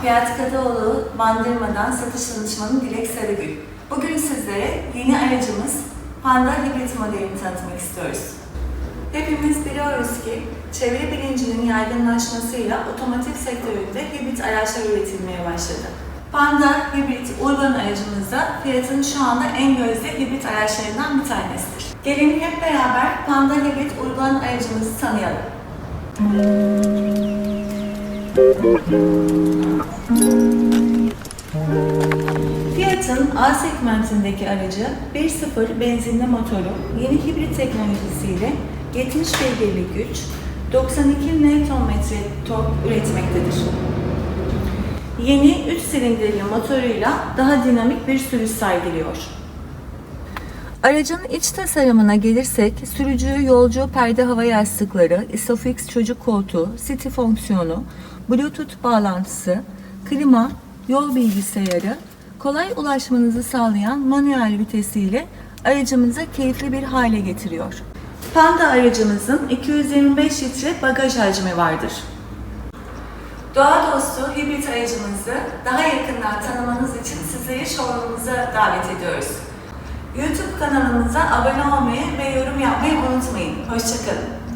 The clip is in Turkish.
Fiyat Kadıoğlu Bandırma'dan satış danışmanı Dilek Sarıgül. Bugün sizlere yeni aracımız Panda Hibrit modelini tanıtmak istiyoruz. Hepimiz biliyoruz ki çevre bilincinin yaygınlaşmasıyla otomotiv sektöründe hibrit araçlar üretilmeye başladı. Panda Hibrit urban aracımızda fiyatının şu anda en gözde hibrit araçlarından bir tanesidir. Gelin hep beraber Panda Hibrit urban aracımızı tanıyalım. Fiat'ın A segmentindeki aracı 1.0 benzinli motoru yeni hibrit teknolojisiyle 70 beygirlik güç, 92 Nm tork üretmektedir. Yeni 3 silindirli motoruyla daha dinamik bir sürüş sergiliyor. Aracın iç tasarımına gelirsek, sürücü, yolcu, perde hava yastıkları, Isofix çocuk koltuğu, City fonksiyonu, Bluetooth bağlantısı, klima, yol bilgisayarı, kolay ulaşmanızı sağlayan manuel vitesiyle aracımızı keyifli bir hale getiriyor. Panda aracımızın 225 litre bagaj hacmi vardır. Doğa dostu hibrit aracımızı daha yakından tanımanız için sizleri showroom'umuza davet ediyoruz. YouTube kanalımıza abone olmayı ve yorum yapmayı unutmayın. Hoşçakalın.